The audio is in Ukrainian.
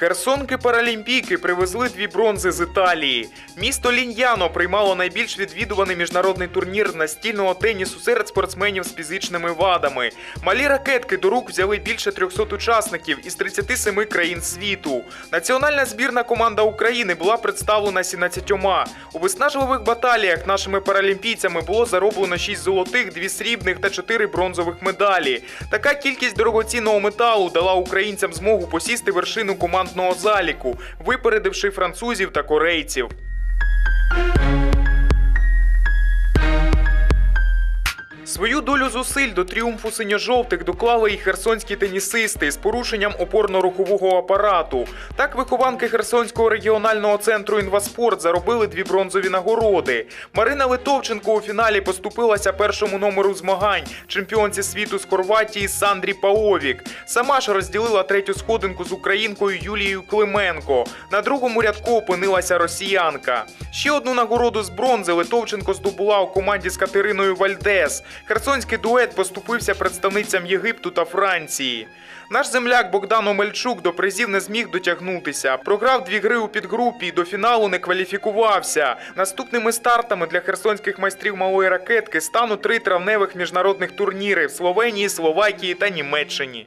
Херсонки паралімпійки привезли дві бронзи з Італії. Місто Ліньяно приймало найбільш відвідуваний міжнародний турнір настільного тенісу серед спортсменів з фізичними вадами. Малі ракетки до рук взяли більше 300 учасників із 37 країн світу. Національна збірна команда України була представлена 17. У виснажливих баталіях нашими паралімпійцями було зароблено 6 золотих, 2 срібних та 4 бронзових медалі. Така кількість дорогоцінного металу дала українцям змогу посісти вершину командного заліку, випередивши французів та корейців. Свою долю зусиль до тріумфу синьо-жовтих доклали і херсонські тенісисти з порушенням опорно-рухового апарату. Так вихованки Херсонського регіонального центру інваспорт заробили дві бронзові нагороди. Марина Литовченко у фіналі поступилася першому номеру змагань чемпіонці світу з Хорватії Сандрі Паовік. Сама ж розділила третю сходинку з українкою Юлією Клименко. На другому рядку опинилася росіянка. Ще одну нагороду з бронзи Литовченко здобула у команді з Катериною Вальдес. Херсонський дует поступився представницям Єгипту та Франції. Наш земляк Богдан Омельчук до призів не зміг дотягнутися. Програв дві гри у підгрупі і до фіналу не кваліфікувався. Наступними стартами для херсонських майстрів малої ракетки стануть три травневих міжнародних турніри в Словенії, Словакії та Німеччині.